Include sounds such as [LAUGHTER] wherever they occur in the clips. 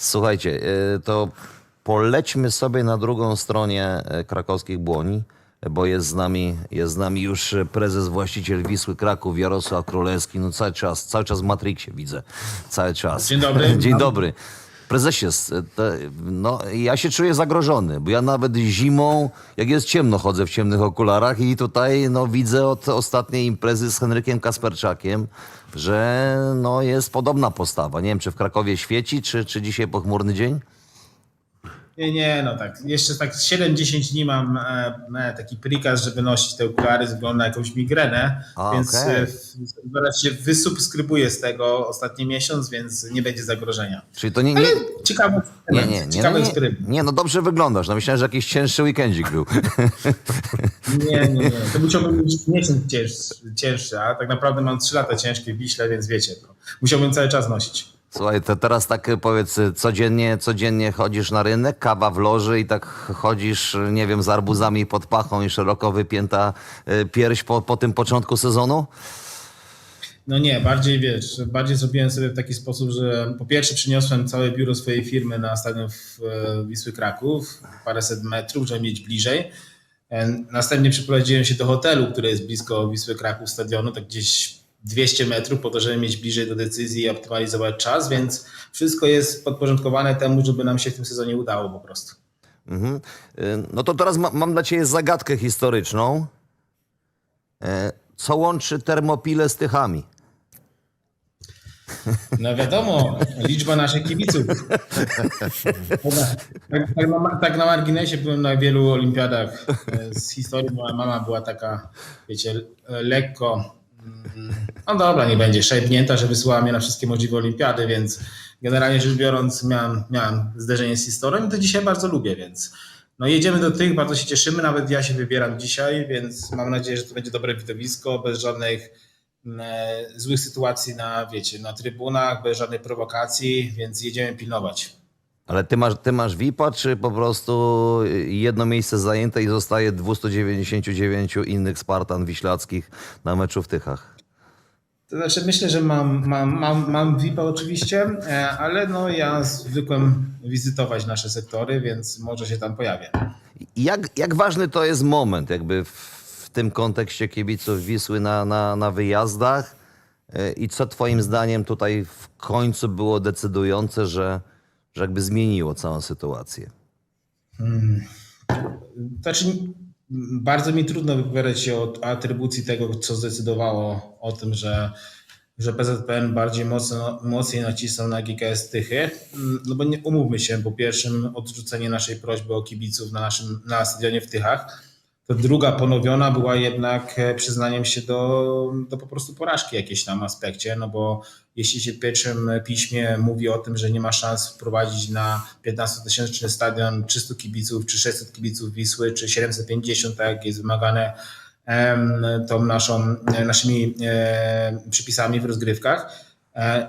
Słuchajcie, y, to polećmy sobie na drugą stronę y, krakowskich błoni, bo jest z nami, jest z nami już prezes, właściciel Wisły Kraków, Jarosław Królewski. No cały czas, cały czas w Matrixie widzę. Cały czas. Dzień dobry. [LAUGHS] Dzień dobry. Prezesie, no, ja się czuję zagrożony, bo ja nawet zimą, jak jest ciemno, chodzę w ciemnych okularach i tutaj no, widzę od ostatniej imprezy z Henrykiem Kasperczakiem, że no, jest podobna postawa. Nie wiem, czy w Krakowie świeci, czy, czy dzisiaj pochmurny dzień? Nie, nie, no tak. Jeszcze tak z 7-10 dni mam e, e, taki prikaz, żeby nosić te okulary ze względu na jakąś migrenę, A, więc e, w- zaraz się wysubskrybuję z tego ostatni miesiąc, więc nie będzie zagrożenia. Czyli to nie... nie... Ciekawy Nie, nie, nie, ciekawy no nie, nie, no dobrze wyglądasz. No myślałem, że jakiś cięższy weekendzik był. [LAUGHS] Nie, nie, nie. To musiałbym mieć miesiąc cięższy, cięższy, a tak naprawdę mam 3 lata ciężkie w Wiśle, więc wiecie, to musiałbym cały czas nosić. Słuchaj, to teraz tak y, powiedz, y, codziennie, codziennie chodzisz na rynek, kawa w loży i tak chodzisz, y, nie wiem, z arbuzami pod pachą i szeroko wypięta pierś po, po tym początku sezonu? No nie, bardziej wiesz, bardziej zrobiłem sobie w taki sposób, że po pierwsze przyniosłem całe biuro swojej firmy na stadion w Wisły Kraków, paręset metrów, żeby mieć bliżej. E, Następnie przeprowadziłem się do hotelu, który jest blisko Wisły Kraków stadionu, tak gdzieś 200 metrów, po to, żeby mieć bliżej do decyzji i optymalizować czas, więc wszystko jest podporządkowane temu, żeby nam się w tym sezonie udało po prostu. Mhm. Y, No to teraz ma, mam dla ciebie zagadkę historyczną. E, Co łączy termopile z tychami? No wiadomo, liczba naszych kibiców. Tak, tak, na, tak na marginesie byłem na wielu olimpiadach e, z historii. Moja mama była taka, wiecie, lekko, no dobra, nie będzie, szejpnięta, że wysyłała mnie na wszystkie możliwe olimpiady, więc generalnie rzecz biorąc miałem, miałem zderzenie z historią i to dzisiaj bardzo lubię, więc no jedziemy do tych, bardzo się cieszymy, nawet ja się wybieram dzisiaj, więc mam nadzieję, że to będzie dobre widowisko, bez żadnych e, złych sytuacji na, wiecie, na trybunach, bez żadnej prowokacji, więc jedziemy pilnować. Ale ty masz, ty masz VIP-a, czy po prostu jedno miejsce zajęte i zostaje 299 innych Spartan wiślackich na meczu w Tychach? To znaczy myślę, że mam, mam, mam, mam VIP-a oczywiście, e, ale no ja zwykłem wizytować nasze sektory, więc może się tam pojawię. Jak, jak ważny to jest moment jakby w, w tym kontekście kibiców Wisły na, na, na wyjazdach E, i co twoim zdaniem tutaj w końcu było decydujące, że, że jakby zmieniło całą sytuację? Znaczy, m, bardzo mi trudno wypowiadać się o atrybucji tego, co zdecydowało o tym, że, że PZPN bardziej mocno, mocniej nacisnął na GKS Tychy. Mm, No bo nie umówmy się, po pierwszym odrzucenie naszej prośby o kibiców na naszym na stadionie w Tychach. To druga ponowiona była jednak e, przyznaniem się do, do po prostu porażki jakiejś tam aspekcie, no bo jeśli się w pierwszym piśmie mówi o tym, że nie ma szans wprowadzić na 15-tysięczny stadion 300 kibiców, czy 600 kibiców Wisły, czy 750, tak jak jest wymagane tą naszą, e, naszymi e, przepisami w rozgrywkach,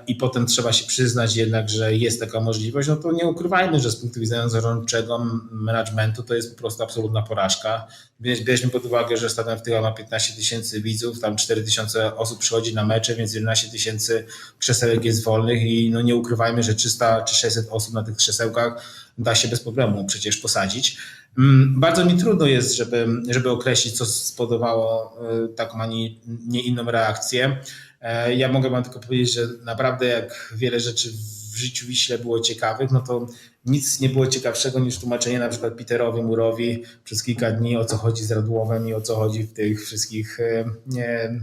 i potem trzeba się przyznać jednak, że jest taka możliwość, no to nie ukrywajmy, że z punktu widzenia zarządczego managementu to jest po prostu absolutna porażka. Bierz- Bierzmy pod uwagę, że stadion w Tycha ma 15 tysięcy widzów, tam 4 tysiące osób przychodzi na mecze, więc 11 tysięcy krzesełek jest wolnych i no nie ukrywajmy, że 300 czy 600 osób na tych krzesełkach da się bez problemu przecież posadzić. Mm, Bardzo mi trudno jest, żeby, żeby określić, co spowodowało e, taką, a nie inną reakcję. E, Ja mogę wam tylko powiedzieć, że naprawdę jak wiele rzeczy w życiu Wiśle było ciekawych, no to nic nie było ciekawszego niż tłumaczenie na przykład Peterowi Murowi przez kilka dni o co chodzi z Radłowem i o co chodzi w tych wszystkich e, e,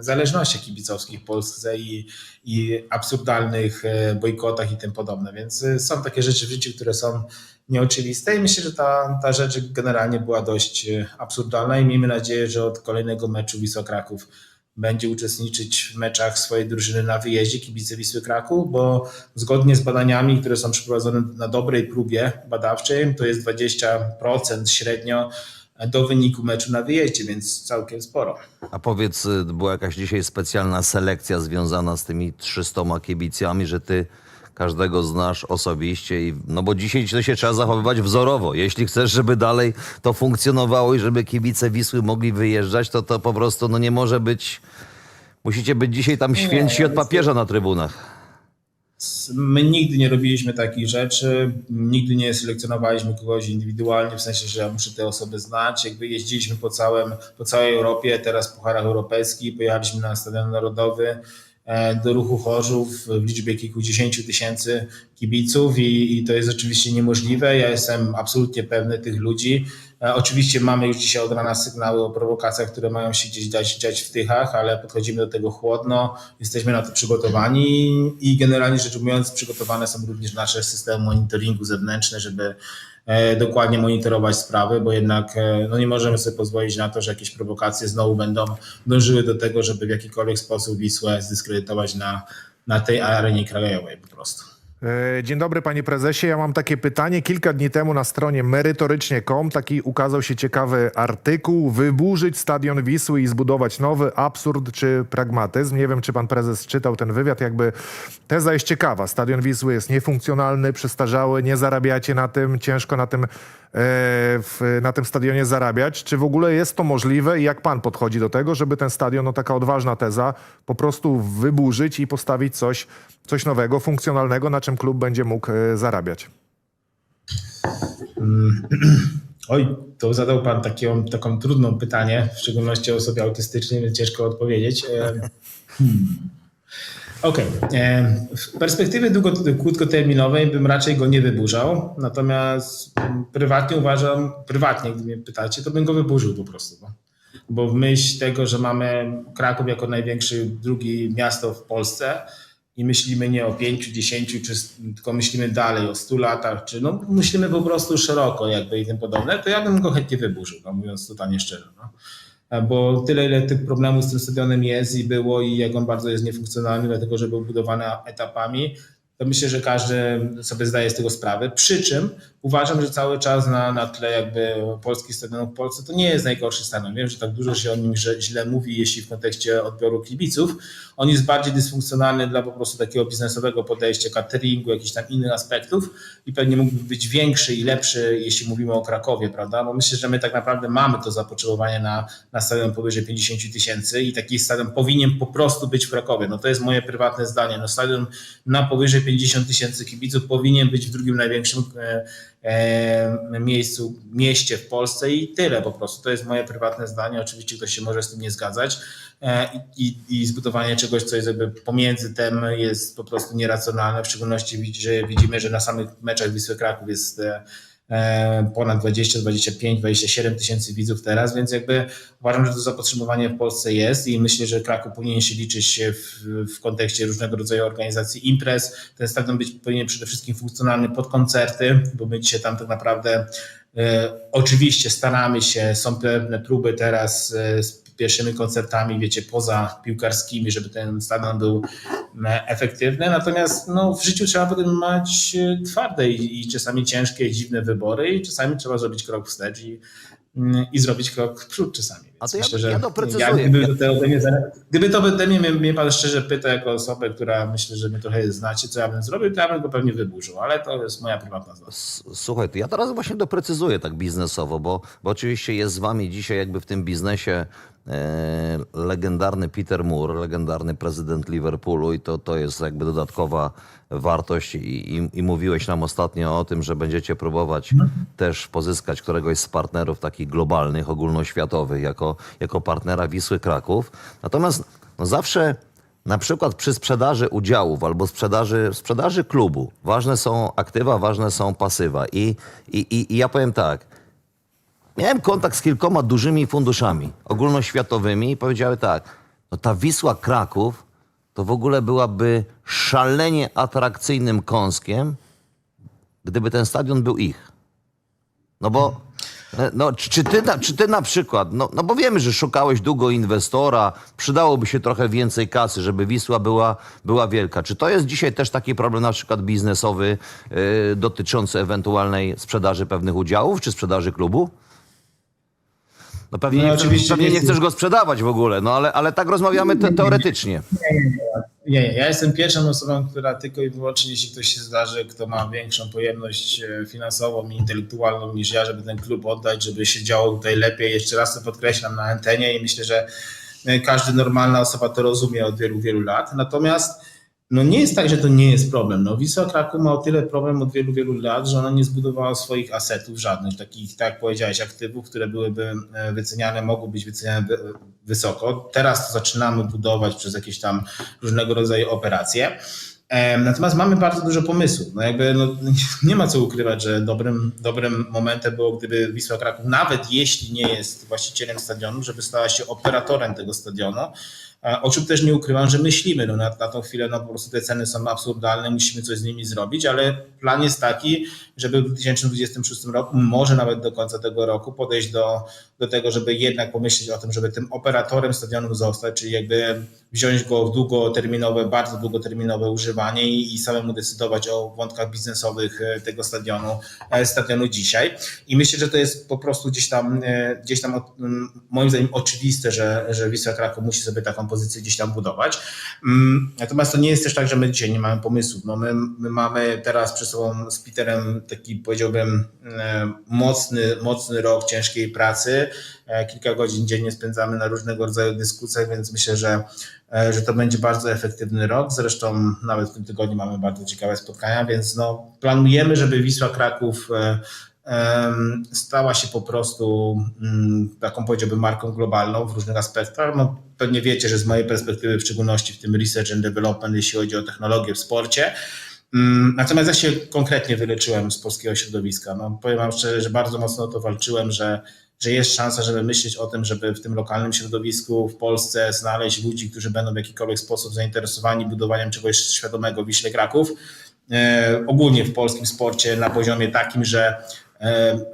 zależnościach kibicowskich w Polsce i, i absurdalnych bojkotach i tym podobne. Więc są takie rzeczy w życiu, które są nieoczywiste i myślę, że ta, ta rzecz generalnie była dość absurdalna i miejmy nadzieję, że od kolejnego meczu Wisła Kraków będzie uczestniczyć w meczach swojej drużyny na wyjeździe kibice Wisły Kraków, bo zgodnie z badaniami, które są przeprowadzone na dobrej próbie badawczej, to jest 20% średnio do wyniku meczu na wyjeździe, więc całkiem sporo. A powiedz, y, była jakaś dzisiaj specjalna selekcja związana z tymi 300 kibicami, że ty każdego znasz osobiście i no bo dzisiaj to się trzeba zachowywać wzorowo. Jeśli chcesz, żeby dalej to funkcjonowało i żeby kibice Wisły mogli wyjeżdżać, to to po prostu no nie może być musicie być dzisiaj tam święci od papieża na trybunach. My nigdy nie robiliśmy takich rzeczy, nigdy nie selekcjonowaliśmy kogoś indywidualnie, w sensie, że ja muszę te osoby znać. Jakby jeździliśmy po, całym, po całej Europie, teraz w Pucharach Europejskich, pojechaliśmy na Stadion Narodowy, do ruchu Chorzów w liczbie kilkudziesięciu tysięcy kibiców i, i to jest oczywiście niemożliwe. Ja jestem absolutnie pewny tych ludzi. E, Oczywiście mamy już dzisiaj od rana sygnały o prowokacjach, które mają się gdzieś dziać, dziać w Tychach, ale podchodzimy do tego chłodno, jesteśmy na to przygotowani i generalnie rzecz ujmując przygotowane są również nasze systemy monitoringu zewnętrzne, żeby e, dokładnie monitorować sprawy, bo jednak e, no nie możemy sobie pozwolić na to, że jakieś prowokacje znowu będą dążyły do tego, żeby w jakikolwiek sposób Wisłę zdyskredytować na, na tej arenie krajowej po prostu. E, Dzień dobry panie prezesie. Ja mam takie pytanie. Kilka dni temu na stronie merytorycznie.com taki ukazał się ciekawy artykuł. Wyburzyć stadion Wisły i zbudować nowy. Absurd czy pragmatyzm? Nie wiem, czy pan prezes czytał ten wywiad. Jakby teza jest ciekawa. Stadion Wisły jest niefunkcjonalny, przestarzały, nie zarabiacie na tym, ciężko na tym, w, na tym stadionie zarabiać. Czy w ogóle jest to możliwe i jak pan podchodzi do tego, żeby ten stadion, no taka odważna teza, po prostu wyburzyć i postawić coś, coś nowego, funkcjonalnego, na czym klub będzie mógł e, zarabiać? [CLEARS THROAT] Oj, to zadał Pan taką, taką trudną pytanie, w szczególności osobie autystycznej, więc ciężko odpowiedzieć. E, hmm. Okej. e, W perspektywie krótkoterminowej bym raczej go nie wyburzał, natomiast mm, prywatnie uważam, prywatnie, gdy mnie pytacie, to bym go wyburzył po prostu. Bo, bo w myśl tego, że mamy Kraków jako największe drugie miasto w Polsce, i myślimy nie o 5, 10, czy, tylko myślimy dalej o 100 latach, czy no, myślimy po prostu szeroko jakby i tym podobne, to ja bym go chętnie wyburzył, no, mówiąc totalnie szczerze. No. Bo tyle, ile tych problemów z tym stadionem jest i było i jak on bardzo jest niefunkcjonalny, dlatego że był budowany etapami, to myślę, że każdy sobie zdaje z tego sprawę. Przy czym uważam, że cały czas na, na tle jakby polskich stadionów w Polsce to nie jest najgorszy stadion. Wiem, że tak dużo się o nim źle mówi, jeśli w kontekście odbioru kibiców. On jest bardziej dysfunkcjonalny dla po prostu takiego biznesowego podejścia, cateringu, jakichś tam innych aspektów i pewnie mógłby być większy i lepszy, jeśli mówimy o Krakowie, prawda? Bo myślę, że my tak naprawdę mamy to zapotrzebowanie na, na stadion powyżej 50 tysięcy i taki stadion powinien po prostu być w Krakowie. No to jest moje prywatne zdanie. No stadion na powyżej 50 tysięcy kibiców powinien być w drugim największym e, e, miejscu, mieście w Polsce i tyle po prostu. To jest moje prywatne zdanie. Oczywiście ktoś się może z tym nie zgadzać e, i, i zbudowanie czegoś, co jest jakby pomiędzy tym jest po prostu nieracjonalne, w szczególności że widzimy, że na samych meczach Wisły Kraków jest ponad 20, 25, 27 tysięcy widzów teraz, więc jakby uważam, że to zapotrzebowanie w Polsce jest i myślę, że Kraków powinien się liczyć w, w kontekście różnego rodzaju organizacji imprez. Ten stadion być powinien przede wszystkim funkcjonalny pod koncerty, bo my dzisiaj tam tak naprawdę e, oczywiście staramy się, są pewne próby teraz e, pierwszymi koncertami, wiecie, poza piłkarskimi, żeby ten stadion był e, efektywny. Natomiast no, w życiu trzeba podejmować e, twarde i, i czasami ciężkie, dziwne wybory, i czasami trzeba zrobić krok wstecz i, mm, i zrobić krok w przód czasami. Więc A to ja- myślę, ja że doprecyzuję. ja, gdyby, to ode mnie, gdyby to ode mnie, mnie, pan szczerze pyta jako osobę, która myślę, że mnie trochę znacie, co ja bym zrobił, to ja bym go pewnie wyburzył, ale to jest moja prywatna. S- Słuchaj, to ja teraz właśnie doprecyzuję tak biznesowo, bo, bo oczywiście jest z wami dzisiaj jakby w tym biznesie legendarny Peter Moore, legendarny prezydent Liverpoolu i to, to jest jakby dodatkowa wartość I, i, i mówiłeś nam ostatnio o tym, że będziecie próbować też pozyskać któregoś z partnerów takich globalnych, ogólnoświatowych jako, jako partnera Wisły Kraków. Natomiast no zawsze na przykład przy sprzedaży udziałów albo sprzedaży, sprzedaży klubu ważne są aktywa, ważne są pasywa. I, i, i, i ja powiem tak. Miałem kontakt z kilkoma dużymi funduszami ogólnoświatowymi i powiedziały tak. No ta Wisła Kraków to w ogóle byłaby szalenie atrakcyjnym kąskiem, gdyby ten stadion był ich. No bo, e, no, czy, ty, na- czy ty na przykład, no, no bo wiemy, że szukałeś długo inwestora, przydałoby się trochę więcej kasy, żeby Wisła była, była wielka. Czy to jest dzisiaj też taki problem na przykład biznesowy yy, dotyczący ewentualnej sprzedaży pewnych udziałów, czy sprzedaży klubu? No pewnie, No nie, oczywiście pewnie nie nie chcesz go sprzedawać w ogóle, no ale, ale tak rozmawiamy te, teoretycznie. Nie, nie, ja jestem pierwszą osobą, która tylko i wyłącznie, jeśli ktoś się zdarzy, kto ma większą pojemność e, finansową i intelektualną niż ja, żeby ten klub oddać, żeby się działo tutaj lepiej. Jeszcze raz to podkreślam na antenie i myślę, że e, każda normalna osoba to rozumie od wielu, wielu lat. Natomiast no nie jest tak, że to nie jest problem. No Wisła Kraków ma o tyle problem od wielu, wielu lat, że ona nie zbudowała swoich asetów żadnych, takich, tak jak powiedziałeś, aktywów, które byłyby e, wyceniane, mogły być wyceniane wy- wysoko. Teraz to zaczynamy budować przez jakieś tam różnego rodzaju operacje. Em, Natomiast mamy bardzo dużo pomysłów. No jakby no, [LAUGHS] nie ma co ukrywać, że dobrym, dobrym momentem było, gdyby Wisła Kraków, nawet jeśli nie jest właścicielem stadionu, żeby stała się operatorem tego stadionu. O czym też nie ukrywam, że myślimy. No na, na tą chwilę no po prostu te ceny są absurdalne, musimy coś z nimi zrobić, ale plan jest taki, żeby w 2026 roku, może nawet do końca tego roku, podejść do, do tego, żeby jednak pomyśleć o tym, żeby tym operatorem stadionu zostać, czyli jakby wziąć go w długoterminowe, bardzo długoterminowe używanie i, i samemu decydować o wątkach biznesowych e, tego stadionu, e, stadionu dzisiaj. I myślę, że to jest po prostu gdzieś tam, e, gdzieś tam moim zdaniem oczywiste, że, że Wisła Kraków musi sobie taką pozycję gdzieś tam budować. Mm, Natomiast to nie jest też tak, że my dzisiaj nie mamy pomysłów. No my, my mamy teraz przed sobą z Peterem taki powiedziałbym e, mocny, mocny rok ciężkiej pracy. E, Kilka godzin dziennie spędzamy na różnego rodzaju dyskusjach, więc myślę, że, e, że to będzie bardzo efektywny rok. Zresztą nawet w tym tygodniu mamy bardzo ciekawe spotkania, więc no, planujemy, żeby Wisła Kraków stała się po prostu mm, taką powiedziałbym marką globalną w różnych aspektach. No, pewnie wiecie, że z mojej perspektywy, w szczególności w tym research and development, jeśli chodzi o technologię w sporcie, Mm, Natomiast ja się konkretnie wyleczyłem z polskiego środowiska. No, powiem Wam szczerze, że bardzo mocno o to walczyłem, że, że jest szansa, żeby myśleć o tym, żeby w tym lokalnym środowisku w Polsce znaleźć ludzi, którzy będą w jakikolwiek sposób zainteresowani budowaniem czegoś świadomego w Wiśle Kraków. E, ogólnie w polskim sporcie na poziomie takim, że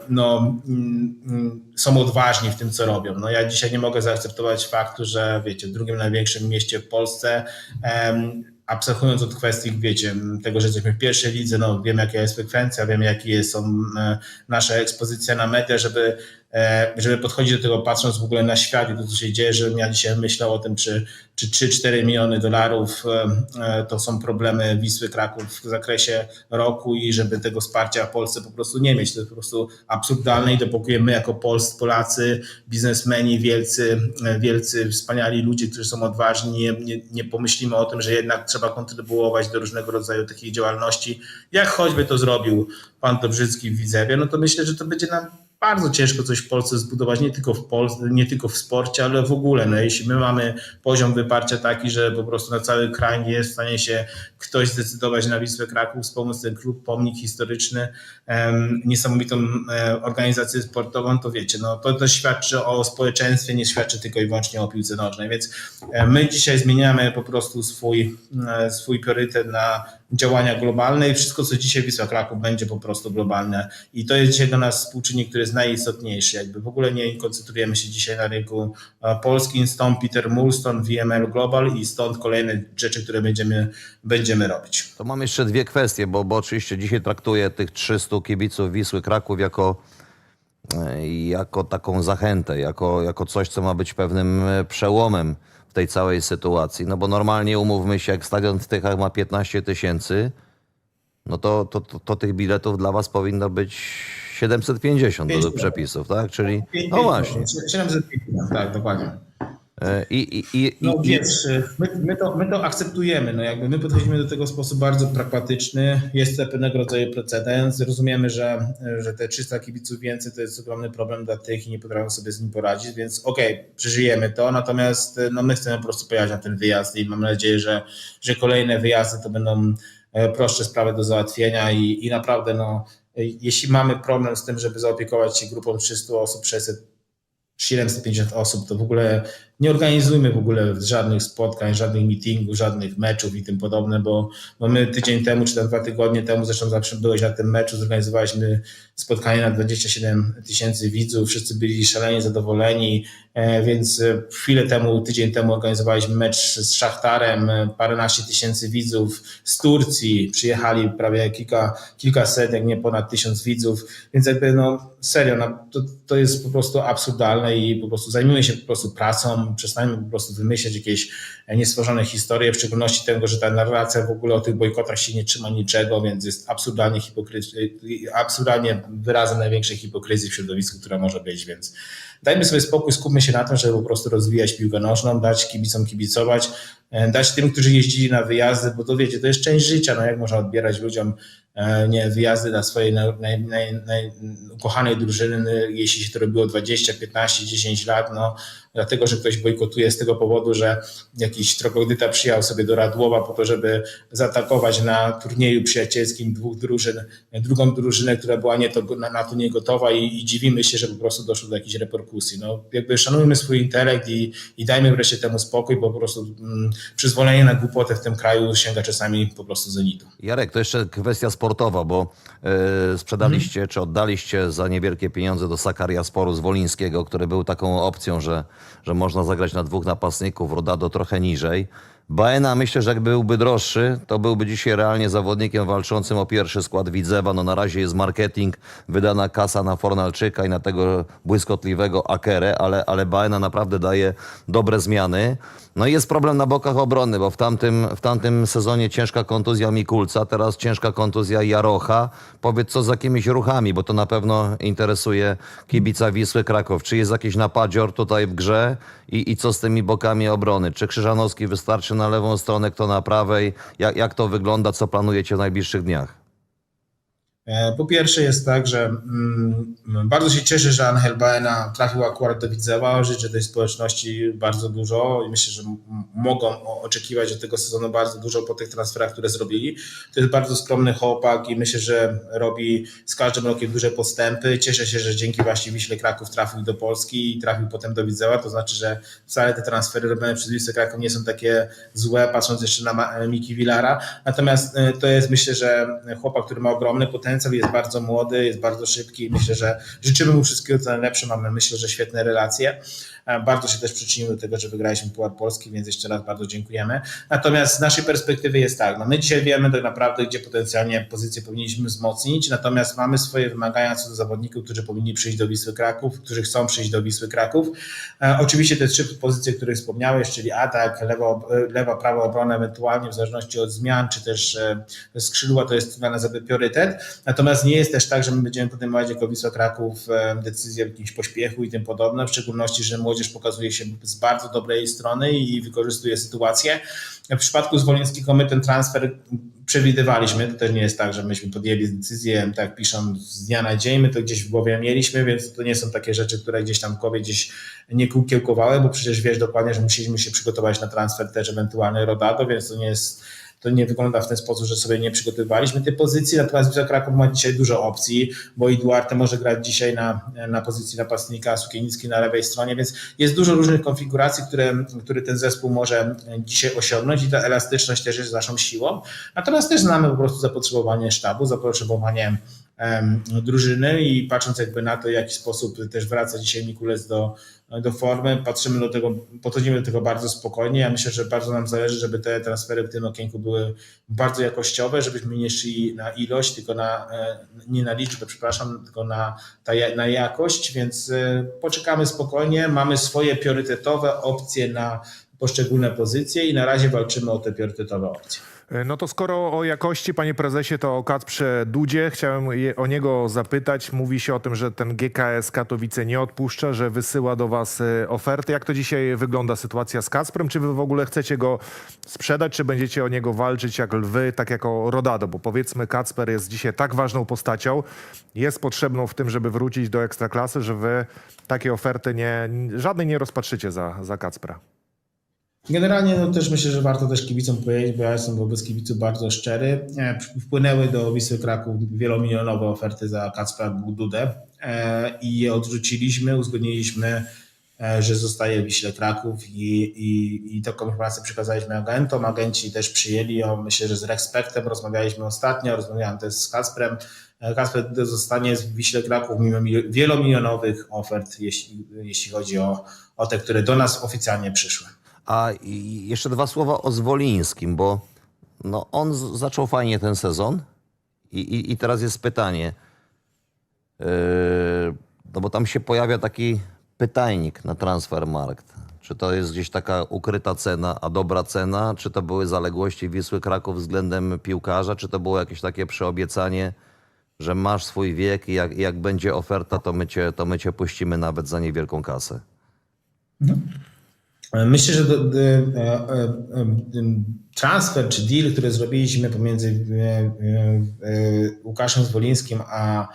no, mm, mm, są odważni w tym, co robią. No, ja dzisiaj nie mogę zaakceptować faktu, że wiecie, w drugim największym mieście w Polsce abstrahując od kwestii, wiecie, tego, że jesteśmy w pierwszej lidze, no wiemy jaka jest frekwencja, wiemy jakie są e, nasze ekspozycje na media, żeby, e, żeby podchodzić do tego patrząc w ogóle na świat i to, co się dzieje, żebym ja dzisiaj myślał o tym, czy, czy 3-4 miliony dolarów e, e, to są problemy Wisły Kraków w zakresie roku i żeby tego wsparcia Polsce po prostu nie mieć. To jest po prostu absurdalne i dopóki my jako Pols, Polacy, biznesmeni, wielcy, e, wielcy, wspaniali ludzie, którzy są odważni, nie, nie, nie pomyślimy o tym, że jednak trzeba kontrybuować do różnego rodzaju takich działalności, jak choćby to zrobił pan Dobrzycki w Widzewie, no to myślę, że to będzie nam bardzo ciężko coś w Polsce zbudować, nie tylko w Polsce, nie tylko w sporcie, ale w ogóle. No, jeśli my mamy poziom wyparcia taki, że po prostu na cały kraj nie jest w stanie się ktoś zdecydować na Wisłę Kraków, wspomóc ten klub, pomnik historyczny, niesamowitą e, organizację sportową, to wiecie, no, to też świadczy o społeczeństwie, nie świadczy tylko i wyłącznie o piłce nożnej, więc e, my dzisiaj zmieniamy po prostu swój, e, swój priorytet na działania globalne i wszystko, co dzisiaj Wisła Kraków będzie po prostu globalne. I to jest dzisiaj dla nas współczynnik, który jest najistotniejszy. Jakby w ogóle nie koncentrujemy się dzisiaj na rynku polskim, stąd Peter Mulston, VML Global i stąd kolejne rzeczy, które będziemy, będziemy robić. To mam jeszcze dwie kwestie, bo, bo oczywiście dzisiaj traktuję tych 300 kibiców Wisły Kraków jako, e, jako taką zachętę, jako, jako coś, co ma być pewnym e, przełomem w tej całej sytuacji. No bo normalnie umówmy się, jak stadion w Tychach ma 15 tysięcy, no to, to, to, to tych biletów dla was powinno być 750 według przepisów, tak? Czyli, no właśnie. 750, tak, dokładnie. E, I, i, i, No wiesz, my, my, to, my to akceptujemy, no jakby my podchodzimy do tego w sposób bardzo pragmatyczny, jest to pewnego rodzaju precedens, rozumiemy, że, że te 300 kibiców więcej to jest ogromny problem dla tych i nie potrafią sobie z nim poradzić, więc okej, przeżyjemy to, natomiast no my chcemy po prostu pojechać na ten wyjazd i mam nadzieję, że, że kolejne wyjazdy to będą e, prostsze sprawy do załatwienia i, i naprawdę no, e, jeśli mamy problem z tym, żeby zaopiekować się grupą 300 osób, 600 750 osób, to w ogóle nie organizujmy w ogóle żadnych spotkań, żadnych meetingów, żadnych meczów i tym podobne, bo, bo my tydzień temu, czy tam dwa tygodnie temu, zresztą zawsze byłeś na tym meczu, zorganizowaliśmy spotkanie na 27 tysięcy widzów, wszyscy byli szalenie zadowoleni, e, więc e, chwilę temu, tydzień temu organizowaliśmy mecz z Szachtarem, e, paręnaście tysięcy widzów z Turcji, przyjechali prawie kilka, kilkaset, jak nie ponad tysiąc widzów, więc jakby no serio, no, to, to jest po prostu absurdalne i po prostu zajmujmy się po prostu pracą, przestańmy po prostu wymyślać jakieś niestworzone historie, w szczególności tego, że ta narracja w ogóle o tych bojkotach się nie trzyma niczego, więc jest absurdalnie, hipokry- absurdalnie wyrazem największej hipokryzji w środowisku, która może być, więc dajmy sobie spokój, skupmy się na tym, żeby po prostu rozwijać piłkę nożną, dać kibicom kibicować, e, dać tym, którzy jeździli na wyjazdy, bo to wiecie, to jest część życia, no jak można odbierać ludziom e, nie, wyjazdy na swojej naj, naj, naj, ukochanej drużyny, jeśli się to robiło 20, 15, 10 lat, no dlatego, że ktoś bojkotuje z tego powodu, że jakiś troglodyta przyjechał sobie do Radłowa po to, żeby zaatakować na turnieju przyjacielskim dwóch drużyn, drugą drużynę, która była nie to, na, na to nie gotowa i, i dziwimy się, że po prostu doszło do jakichś reperkusji. No, jakby szanujmy swój intelekt i, i dajmy wreszcie temu spokój, bo po prostu mm, przyzwolenie na głupotę w tym kraju sięga czasami po prostu zenitu. Jarek, to jeszcze kwestia sportowa, bo e, sprzedaliście czy oddaliście za niewielkie pieniądze do Sakaria Sporu z Wolińskiego, który był taką opcją, że, że można zagrać na dwóch napastników, Rodado trochę niżej. Baena myślę, że jak byłby droższy, to byłby dzisiaj realnie zawodnikiem walczącym o pierwszy skład Widzewa. No na razie jest marketing, wydana kasa na Fornalczyka i na tego błyskotliwego Akerę, ale, ale Baena naprawdę daje dobre zmiany. No i jest problem na bokach obrony, bo w tamtym, w tamtym sezonie ciężka kontuzja Mikulca, teraz ciężka kontuzja Jarocha. Powiedz co z jakimiś ruchami, bo to na pewno interesuje kibica Wisły Kraków. Czy jest jakiś napadzior tutaj w grze i, i co z tymi bokami obrony? Czy Krzyżanowski wystarczy na lewą stronę, kto na prawej? Jak, jak to wygląda, co planujecie w najbliższych dniach? E, Po pierwsze jest tak, że mm, bardzo się cieszę, że Angel Baena trafił akurat do Widzewa, życzę tej społeczności bardzo dużo i myślę, że mogą oczekiwać od tego sezonu bardzo dużo po tych transferach, które zrobili. To jest bardzo skromny chłopak i myślę, że robi z każdym rokiem duże postępy. Cieszę się, że dzięki właśnie Wiśle Kraków trafił do Polski i trafił potem do Widzewa, to znaczy, że wcale te transfery robione przez Wisłę Kraków nie są takie złe, patrząc jeszcze na Miki Villara. Natomiast e, to jest myślę, że chłopak, który ma ogromny potencjał, jest bardzo młody, jest bardzo szybki i myślę, że życzymy mu wszystkiego co najlepsze. Mamy myślę, że świetne relacje. E, Bardzo się też przyczynił do tego, że wygraliśmy Puchar Polski, więc jeszcze raz bardzo dziękujemy. Natomiast z naszej perspektywy jest tak, no my dzisiaj wiemy tak naprawdę, gdzie potencjalnie pozycję powinniśmy wzmocnić, natomiast mamy swoje wymagania co do zawodników, którzy powinni przyjść do Wisły Kraków, którzy chcą przyjść do Wisły Kraków. E, Oczywiście te trzy pozycje, o których wspomniałeś, czyli atak, lewa, lewa prawa obrona ewentualnie w zależności od zmian, czy też e, skrzydła, to jest dla nas priorytet. Natomiast nie jest też tak, że my będziemy podejmować jako Wisła Kraków e, decyzje w jakimś pośpiechu i tym podobne, w szczególności, że młodzież pokazuje się z bardzo dobrej strony i wykorzystuje sytuację. W przypadku Zwolińskiego my ten transfer przewidywaliśmy, to też nie jest tak, że myśmy podjęli decyzję, tak piszą z dnia na dzień, my to gdzieś w głowie mieliśmy, więc to nie są takie rzeczy, które gdzieś tam w gdzieś nie kiełkowały, bo przecież wiesz dokładnie, że musieliśmy się przygotować na transfer też ewentualny Rodado, więc to nie jest to nie wygląda w ten sposób, że sobie nie przygotowywaliśmy tej pozycji, natomiast Wisła Kraków ma dzisiaj dużo opcji, bo i Duarte może grać dzisiaj na, na pozycji napastnika, Sukienicki na lewej stronie, więc jest dużo różnych konfiguracji, które, które ten zespół może dzisiaj osiągnąć i ta elastyczność też jest naszą siłą. Natomiast też znamy po prostu zapotrzebowanie sztabu, zapotrzebowanie drużyny i patrząc jakby na to, w jaki sposób też wraca dzisiaj Mikules do, do formy, patrzymy do tego, podchodzimy do tego bardzo spokojnie. Ja myślę, że bardzo nam zależy, żeby te transfery w tym okienku były bardzo jakościowe, żebyśmy nie szli na ilość, tylko na, e, nie na liczbę, przepraszam, tylko na, na jakość, więc e, poczekamy spokojnie. Mamy swoje priorytetowe opcje na poszczególne pozycje i na razie walczymy o te priorytetowe opcje. No to skoro o jakości, panie prezesie, to o Kacprze Dudzie. Chciałem je, o niego zapytać. Mówi się o tym, że ten GKS Katowice nie odpuszcza, że wysyła do was e, oferty. Jak to dzisiaj wygląda sytuacja z Kacprem? Czy wy w ogóle chcecie go sprzedać, czy będziecie o niego walczyć jak lwy, tak jak o Rodado? Bo powiedzmy, Kacper jest dzisiaj tak ważną postacią, jest potrzebną w tym, żeby wrócić do Ekstraklasy, że wy takie oferty nie, żadnej nie rozpatrzycie za, za Kacpra. Generalnie no też myślę, że warto też kibicom powiedzieć, bo ja jestem wobec kibiców bardzo szczery. E, Wpłynęły do Wisły Kraków wielomilionowe oferty za Kacpra Dudę e, i je odrzuciliśmy, uzgodniliśmy, e, że zostaje w Wiśle Kraków i, i, i taką informację przekazaliśmy agentom. Agenci też przyjęli ją, myślę, że z respektem rozmawialiśmy ostatnio, rozmawiałem też z Kacprem. Kacper Duda zostanie w Wiśle Kraków mimo mil- wielomilionowych ofert, jeśli, jeśli chodzi o, o te, które do nas oficjalnie przyszły. A jeszcze dwa słowa o Zwolińskim, bo no, on zaczął fajnie ten sezon i, i, i teraz jest pytanie, yy, no bo tam się pojawia taki pytajnik na Transfermarkt. Czy to jest gdzieś taka ukryta cena, a dobra cena? Czy to były zaległości Wisły Kraków względem piłkarza? Czy to było jakieś takie przyobiecanie, że masz swój wiek i jak, jak będzie oferta, to my, cię, to my cię puścimy nawet za niewielką kasę? Myślę, że e, e, e, transfer czy deal, który zrobiliśmy pomiędzy Łukaszem Zwolińskim a,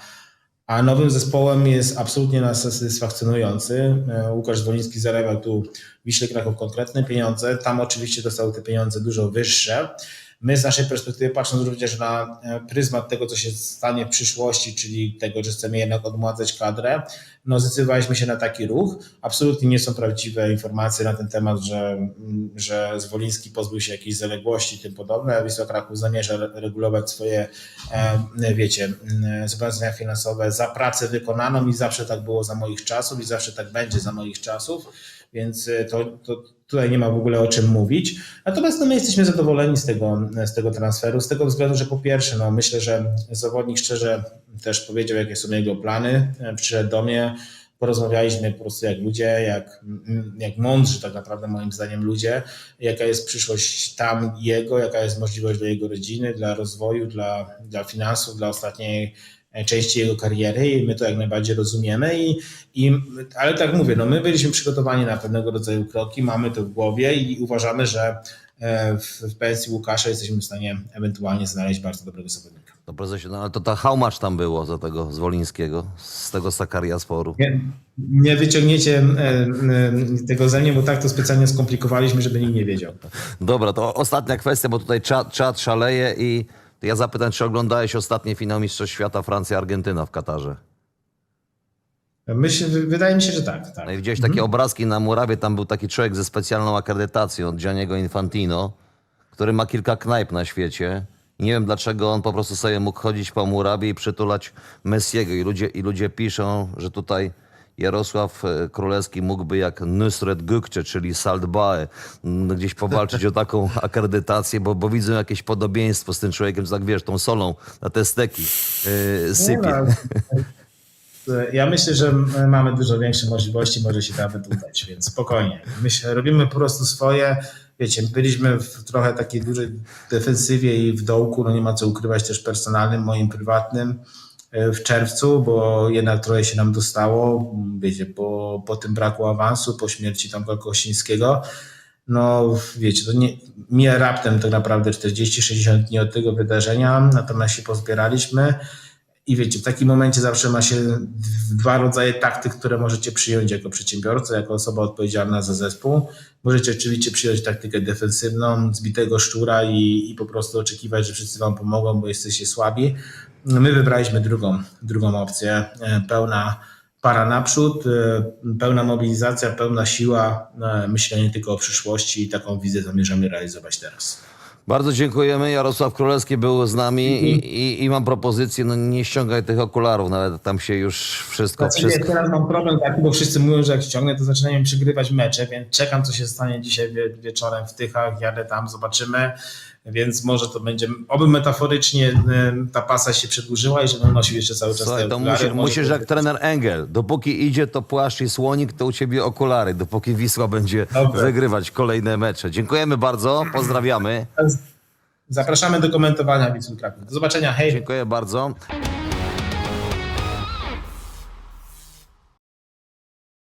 a nowym zespołem jest absolutnie nas satysfakcjonujący. Łukasz Zwoliński zarabiał tu Wiśle Kraków konkretne pieniądze. Tam oczywiście dostał te pieniądze dużo wyższe. My z naszej perspektywy, patrząc również na e, pryzmat tego, co się stanie w przyszłości, czyli tego, że chcemy jednak odmładzać kadrę, no zdecydowaliśmy się na taki ruch. Absolutnie nie są prawdziwe informacje na ten temat, że, że Zwoliński pozbył się jakiejś zaległości i tym podobne. Wisła Kraków zamierza re- regulować swoje, e, wiecie, zobowiązania finansowe za pracę wykonaną i zawsze tak było za moich czasów i zawsze tak będzie za moich czasów, więc e, to, to tutaj nie ma w ogóle o czym mówić. Natomiast no, my jesteśmy zadowoleni z tego, z tego transferu, z tego względu, że po pierwsze, no, myślę, że zawodnik szczerze też powiedział, jakie są jego plany. E, Przyszedł do mnie, porozmawialiśmy po prostu jak ludzie, jak, mm, jak mądrzy tak naprawdę moim zdaniem ludzie, jaka jest przyszłość tam jego, jaka jest możliwość dla jego rodziny, dla rozwoju, dla, dla finansów, dla ostatniej części jego kariery i my to jak najbardziej rozumiemy i, i ale tak mówię, no my byliśmy przygotowani na pewnego rodzaju kroki, mamy to w głowie i uważamy, że e, w, w pensji Łukasza jesteśmy w stanie ewentualnie znaleźć bardzo dobrego zawodnika. To prezesie, no ale to ta much tam było za tego Zwolińskiego, z tego Sakaria sporu. Nie, nie wyciągniecie e, e, tego ze mnie, bo tak to specjalnie skomplikowaliśmy, żeby nikt nie wiedział. Dobra, to ostatnia kwestia, bo tutaj czat, czat szaleje i ja zapytam, czy oglądałeś ostatni finał Mistrzostw Świata Francja-Argentyna w Katarze? Myślę, wydaje mi się, że tak. tak. No i widziałeś takie obrazki na murawie, tam był taki człowiek ze specjalną akredytacją od Gianniego Infantino, który ma kilka knajp na świecie. Nie wiem dlaczego on po prostu sobie mógł chodzić po murawie i przytulać Messiego. I ludzie, I ludzie piszą, że tutaj Jarosław e, Królewski mógłby jak Nusret Gökçe, czyli Saltbae, m, gdzieś powalczyć o taką [LAUGHS] akredytację, bo, bo widzą jakieś podobieństwo z tym człowiekiem, że tak wiesz, tą solą na te steki yy, sypie. No, [LAUGHS] Ja myślę, że my mamy dużo większe możliwości, może się nawet udać, więc spokojnie. Myślę, robimy po prostu swoje. Wiecie, byliśmy w trochę takiej dużej defensywie i w dołku, no nie ma co ukrywać też personalnym, moim prywatnym w czerwcu, bo jednak trochę się nam dostało, wiecie, po, po tym braku awansu, po śmierci Tomka Kościńskiego. No wiecie, to nie, mija raptem tak naprawdę 40-60 dni od tego wydarzenia, natomiast się pozbieraliśmy. I wiecie, w takim momencie zawsze ma się dwa rodzaje taktyk, które możecie przyjąć jako przedsiębiorca, jako osoba odpowiedzialna za zespół. Możecie oczywiście przyjąć taktykę defensywną, zbitego szczura i, i po prostu oczekiwać, że wszyscy wam pomogą, bo jesteście słabi. No My wybraliśmy drugą, drugą opcję, e, pełna para naprzód, e, pełna mobilizacja, pełna siła, e, myślenie tylko o przyszłości i taką wizję zamierzamy realizować teraz. Bardzo dziękujemy. Jarosław Królewski był z nami i, i, i mam propozycję, no nie ściągaj tych okularów, nawet tam się już wszystko, Znaczy, wszystko. Teraz mam problem taki, bo wszyscy mówią, że jak ściągnę, to zaczynają przegrywać mecze, więc czekam, co się stanie dzisiaj wie, wieczorem w Tychach, jadę tam, zobaczymy. Więc może to będzie, oby metaforycznie y, ta pasa się przedłużyła i żebym nosił jeszcze cały czas Słuchaj, te okulary. musisz, musisz jak trener Engel. Dopóki idzie to płaszcz i słonik, to u ciebie okulary. Dopóki Wisła będzie Dobra. wygrywać kolejne mecze. Dziękujemy bardzo, pozdrawiamy. Zapraszamy do komentowania Wisły Kraków. Do zobaczenia, hej! Dziękuję bardzo.